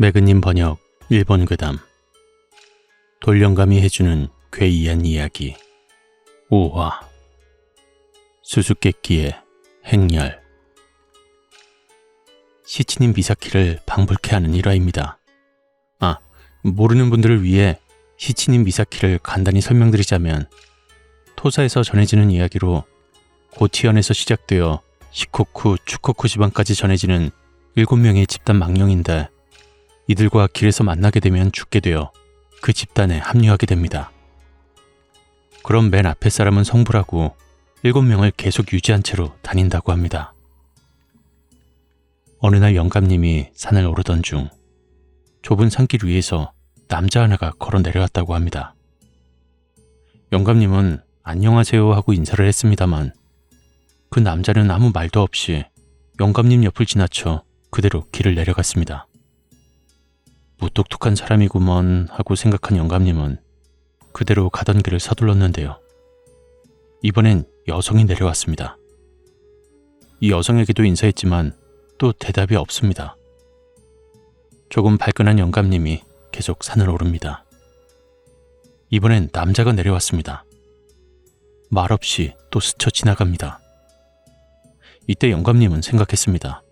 매그님 번역 일본 괴담. 돌령감이 해주는 괴이한 이야기. 5화. 수수께끼의 행렬. 시치님 미사키를 방불케 하는 일화입니다. 아, 모르는 분들을 위해 시치님 미사키를 간단히 설명드리자면 토사에서 전해지는 이야기로 고티현에서 시작되어 시코쿠, 추코쿠 지방까지 전해지는 7명의 집단 망령인데 이들과 길에서 만나게 되면 죽게 되어 그 집단에 합류하게 됩니다. 그럼 맨 앞에 사람은 성불하고 7명을 계속 유지한 채로 다닌다고 합니다. 어느 날 영감님이 산을 오르던 중 좁은 산길 위에서 남자 하나가 걸어 내려왔다고 합니다. 영감님은 안녕하세요 하고 인사를 했습니다만 그 남자는 아무 말도 없이 영감님 옆을 지나쳐 그대로 길을 내려갔습니다. 무뚝뚝한 사람이구먼 하고 생각한 영감님은 그대로 가던 길을 서둘렀는데요. 이번엔 여성이 내려왔습니다. 이 여성에게도 인사했지만 또 대답이 없습니다. 조금 발끈한 영감님이 계속 산을 오릅니다. 이번엔 남자가 내려왔습니다. 말없이 또 스쳐 지나갑니다. 이때 영감님은 생각했습니다.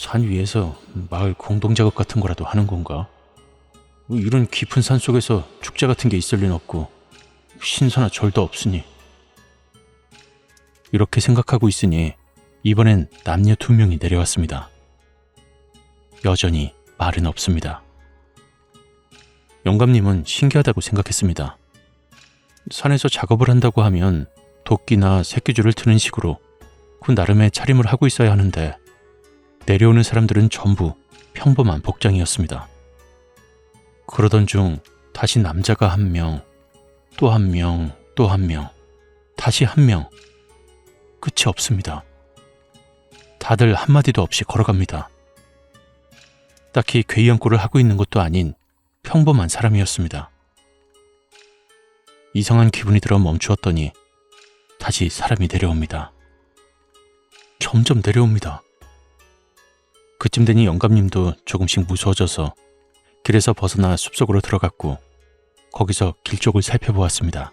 산 위에서 마을 공동 작업 같은 거라도 하는 건가? 뭐 이런 깊은 산 속에서 축제 같은 게 있을 리는 없고 신사나 절도 없으니 이렇게 생각하고 있으니 이번엔 남녀 두 명이 내려왔습니다. 여전히 말은 없습니다. 영감님은 신기하다고 생각했습니다. 산에서 작업을 한다고 하면 도끼나 새끼줄을 트는 식으로 그 나름의 차림을 하고 있어야 하는데 내려오는 사람들은 전부 평범한 복장이었습니다. 그러던 중 다시 남자가 한 명, 또 한 명, 또 한 명, 다시 한 명. 끝이 없습니다. 다들 한마디도 없이 걸어갑니다. 딱히 괴이한 꼴을 하고 있는 것도 아닌 평범한 사람이었습니다. 이상한 기분이 들어 멈추었더니 다시 사람이 내려옵니다. 점점 내려옵니다. 그쯤 되니 영감님도 조금씩 무서워져서 길에서 벗어나 숲속으로 들어갔고 거기서 길 쪽을 살펴보았습니다.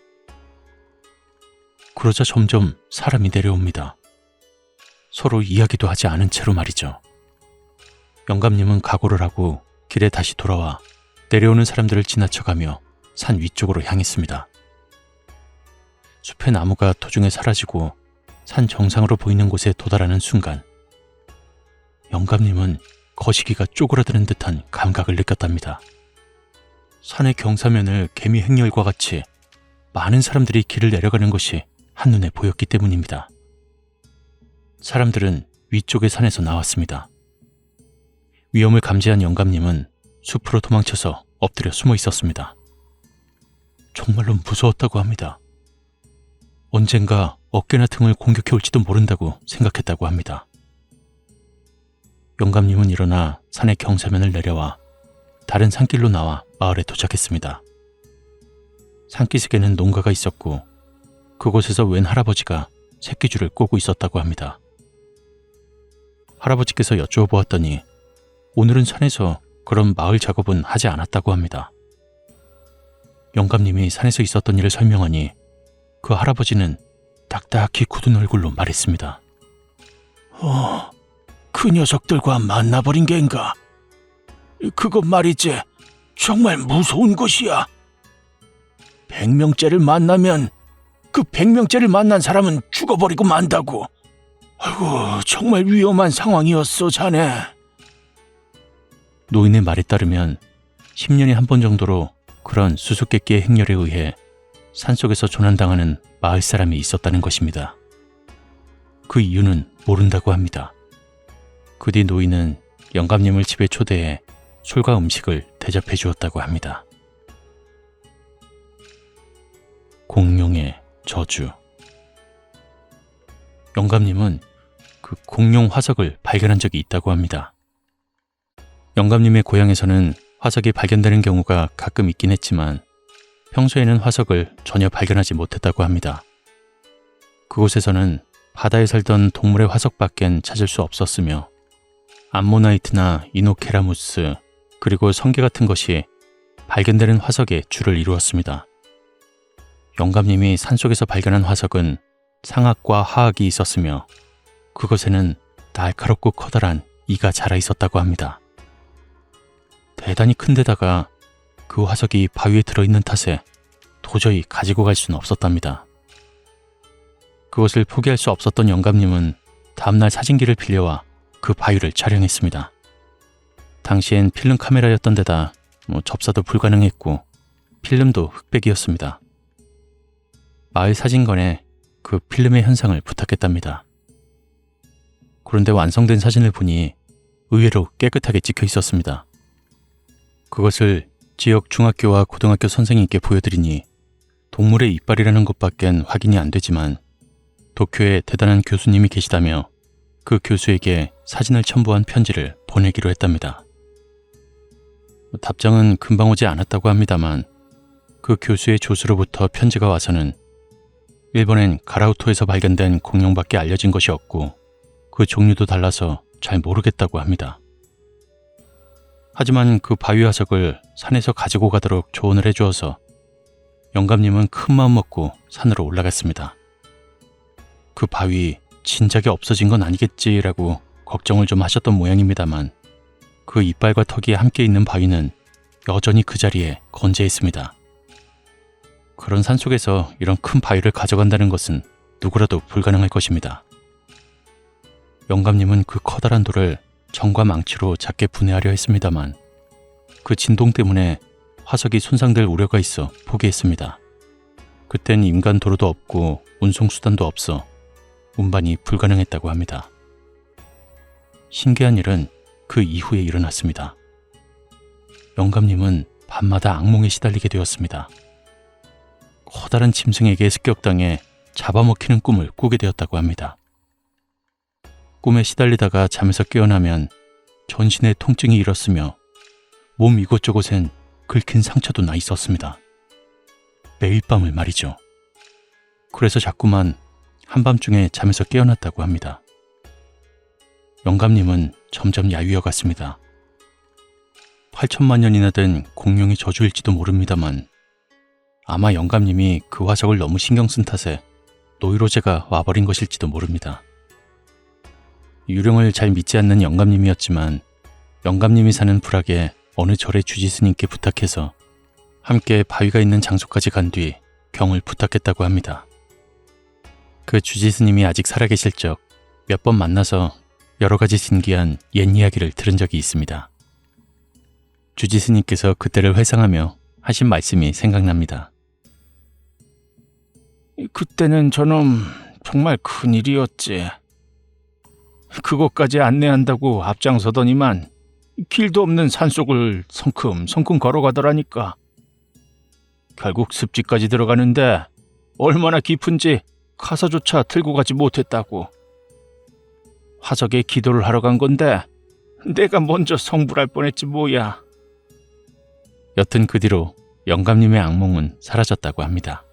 그러자 점점 사람이 내려옵니다. 서로 이야기도 하지 않은 채로 말이죠. 영감님은 각오를 하고 길에 다시 돌아와 내려오는 사람들을 지나쳐가며 산 위쪽으로 향했습니다. 숲의 나무가 도중에 사라지고 산 정상으로 보이는 곳에 도달하는 순간 영감님은 거시기가 쪼그라드는 듯한 감각을 느꼈답니다. 산의 경사면을 개미 행렬과 같이 많은 사람들이 길을 내려가는 것이 한눈에 보였기 때문입니다. 사람들은 위쪽의 산에서 나왔습니다. 위험을 감지한 영감님은 숲으로 도망쳐서 엎드려 숨어 있었습니다. 정말로 무서웠다고 합니다. 언젠가 어깨나 등을 공격해 올지도 모른다고 생각했다고 합니다. 영감님은 일어나 산의 경사면을 내려와 다른 산길로 나와 마을에 도착했습니다. 산기슭에는 농가가 있었고 그곳에서 웬 할아버지가 새끼줄을 꼬고 있었다고 합니다. 할아버지께서 여쭈어 보았더니 오늘은 산에서 그런 마을 작업은 하지 않았다고 합니다. 영감님이 산에서 있었던 일을 설명하니 그 할아버지는 딱딱히 굳은 얼굴로 말했습니다. 어, 그 녀석들과 만나버린 겐가? 그것 말이지 정말 무서운 것이야. 백명째를 만나면 그 백명째를 만난 사람은 죽어버리고 만다고. 아이고 정말 위험한 상황이었어 자네. 노인의 말에 따르면 10년에 한 번 정도로 그런 수수께끼의 행렬에 의해 산속에서 조난당하는 마을 사람이 있었다는 것입니다. 그 이유는 모른다고 합니다. 그 뒤 노인은 영감님을 집에 초대해 술과 음식을 대접해 주었다고 합니다. 공룡의 저주 영감님은 그 공룡 화석을 발견한 적이 있다고 합니다. 영감님의 고향에서는 화석이 발견되는 경우가 가끔 있긴 했지만 평소에는 화석을 전혀 발견하지 못했다고 합니다. 그곳에서는 바다에 살던 동물의 화석 밖엔 찾을 수 없었으며 암모나이트나 이노케라무스 그리고 성게 같은 것이 발견되는 화석의 줄을 이루었습니다. 영감님이 산속에서 발견한 화석은 상악과 하악이 있었으며 그것에는 날카롭고 커다란 이가 자라 있었다고 합니다. 대단히 큰 데다가 그 화석이 바위에 들어있는 탓에 도저히 가지고 갈 수는 없었답니다. 그것을 포기할 수 없었던 영감님은 다음날 사진기를 빌려와 그 바위를 촬영했습니다. 당시엔 필름 카메라였던 데다 뭐 접사도 불가능했고 필름도 흑백이었습니다. 마을 사진관에 그 필름의 현상을 부탁했답니다. 그런데 완성된 사진을 보니 의외로 깨끗하게 찍혀 있었습니다. 그것을 지역 중학교와 고등학교 선생님께 보여드리니 동물의 이빨이라는 것밖엔 확인이 안 되지만 도쿄에 대단한 교수님이 계시다며 그 교수에게 사진을 첨부한 편지를 보내기로 했답니다. 답장은 금방 오지 않았다고 합니다만 그 교수의 조수로부터 편지가 와서는 일본엔 가라우토에서 발견된 공룡밖에 알려진 것이 없고 그 종류도 달라서 잘 모르겠다고 합니다. 하지만 그 바위 화석을 산에서 가지고 가도록 조언을 해주어서 영감님은 큰 마음 먹고 산으로 올라갔습니다. 그 바위 진작에 없어진 건 아니겠지라고 걱정을 좀 하셨던 모양입니다만 그 이빨과 턱이 함께 있는 바위는 여전히 그 자리에 건재 있습니다. 그런 산속에서 이런 큰 바위를 가져간다는 것은 누구라도 불가능할 것입니다. 영감님은 그 커다란 돌을 정과 망치로 작게 분해하려 했습니다만 그 진동 때문에 화석이 손상될 우려가 있어 포기했습니다. 그땐 인간 도로도 없고 운송수단도 없어 운반이 불가능했다고 합니다. 신기한 일은 그 이후에 일어났습니다. 영감님은 밤마다 악몽에 시달리게 되었습니다. 커다란 짐승에게 습격당해 잡아먹히는 꿈을 꾸게 되었다고 합니다. 꿈에 시달리다가 잠에서 깨어나면 전신에 통증이 일었으며 몸 이곳저곳엔 긁힌 상처도 나 있었습니다. 매일 밤을 말이죠. 그래서 자꾸만 한밤중에 잠에서 깨어났다고 합니다. 영감님은 점점 야위어 갔습니다. 8천만 년이나 된 공룡의 저주일지도 모릅니다만 아마 영감님이 그 화석을 너무 신경 쓴 탓에 노이로제가 와버린 것일지도 모릅니다. 유령을 잘 믿지 않는 영감님이었지만 영감님이 사는 불악에 어느 절의 주지스님께 부탁해서 함께 바위가 있는 장소까지 간뒤 경을 부탁했다고 합니다. 그 주지스님이 아직 살아계실 적 몇 번 만나서 여러 가지 신기한 옛 이야기를 들은 적이 있습니다. 주지스님께서 그때를 회상하며 하신 말씀이 생각납니다. 그때는 저놈 정말 큰일이었지. 그곳까지 안내한다고 앞장서더니만 길도 없는 산속을 성큼성큼 걸어가더라니까. 결국 습지까지 들어가는데 얼마나 깊은지 카사조차 들고 가지 못했다고. 화석에 기도를 하러 간 건데 내가 먼저 성불할 뻔했지 뭐야. 여튼 그 뒤로 영감님의 악몽은 사라졌다고 합니다.